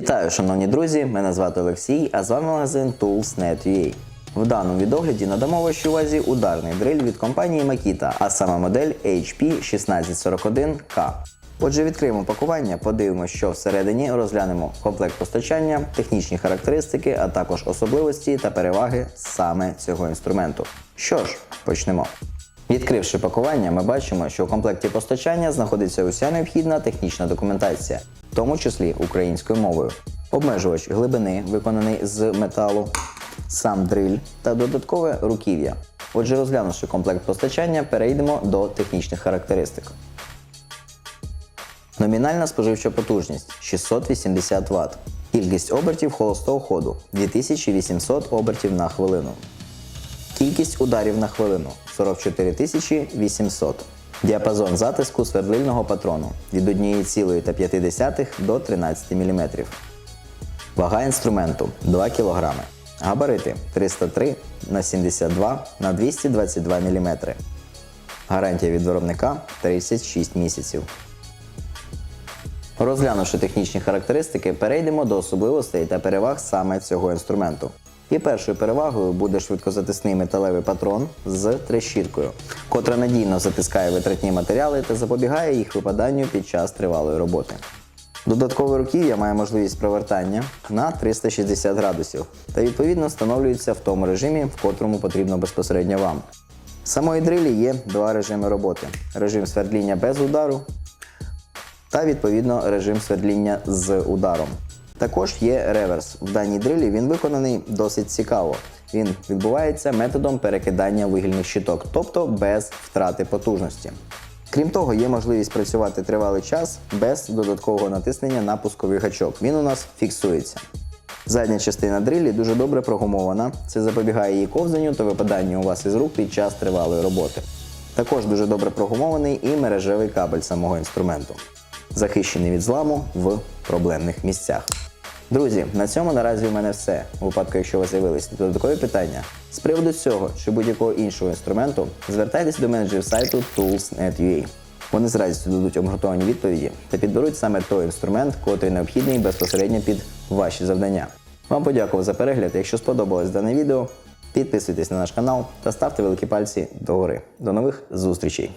Вітаю, шановні друзі! Мене звати Олексій, а з вами магазин Tools.net.ua. В даному відогляді надамо вашій увазі ударний дриль від компанії Makita, а саме модель HP1641K. Отже, відкриємо пакування, подивимося, що всередині розглянемо комплект постачання, технічні характеристики, а також особливості та переваги саме цього інструменту. Що ж, почнемо. Відкривши пакування, ми бачимо, що у комплекті постачання знаходиться уся необхідна технічна документація, в тому числі українською мовою. Обмежувач глибини, виконаний з металу, сам дриль та додаткове руків'я. Отже, розглянувши комплект постачання, перейдемо до технічних характеристик. Номінальна споживча потужність 680 Вт. Кількість обертів холостого ходу 2800 обертів на хвилину. Кількість ударів на хвилину 44 800. Діапазон затиску свердлильного патрону від 1,5 до 13 мм. Вага інструменту 2 кг. Габарити 303 на 72 на 222 мм. Гарантія від виробника 36 місяців. Розглянувши технічні характеристики, перейдемо до особливостей та переваг саме цього інструменту. І першою перевагою буде швидкозатисний металевий патрон з трещіткою, котра надійно затискає витратні матеріали та запобігає їх випаданню під час тривалої роботи. Додаткове руків'я має можливість провертання на 360 градусів та відповідно встановлюється в тому режимі, в котрому потрібно безпосередньо вам. В самої дрилі є два режими роботи: режим свердління без удару та відповідно режим свердління з ударом. Також є реверс. В даній дрилі він виконаний досить цікаво. Він відбувається методом перекидання вугільних щиток, тобто без втрати потужності. Крім того, є можливість працювати тривалий час без додаткового натиснення на пусковий гачок. Він у нас фіксується. Задня частина дрилі дуже добре прогумована. Це запобігає її ковзанню та випаданню у вас із рук під час тривалої роботи. Також дуже добре прогумований і мережевий кабель самого інструменту, захищений від зламу в проблемних місцях. Друзі, на цьому наразі у мене все. У випадку, якщо у вас з'явились додаткові питання з приводу цього чи будь-якого іншого інструменту, звертайтесь до менеджерів сайту Tools.net.ua. Вони з радістю дадуть обґрунтовані відповіді та підберуть саме той інструмент, котрий необхідний безпосередньо під ваші завдання. Вам подякував за перегляд. Якщо сподобалось дане відео, підписуйтесь на наш канал та ставте великі пальці догори. До нових зустрічей!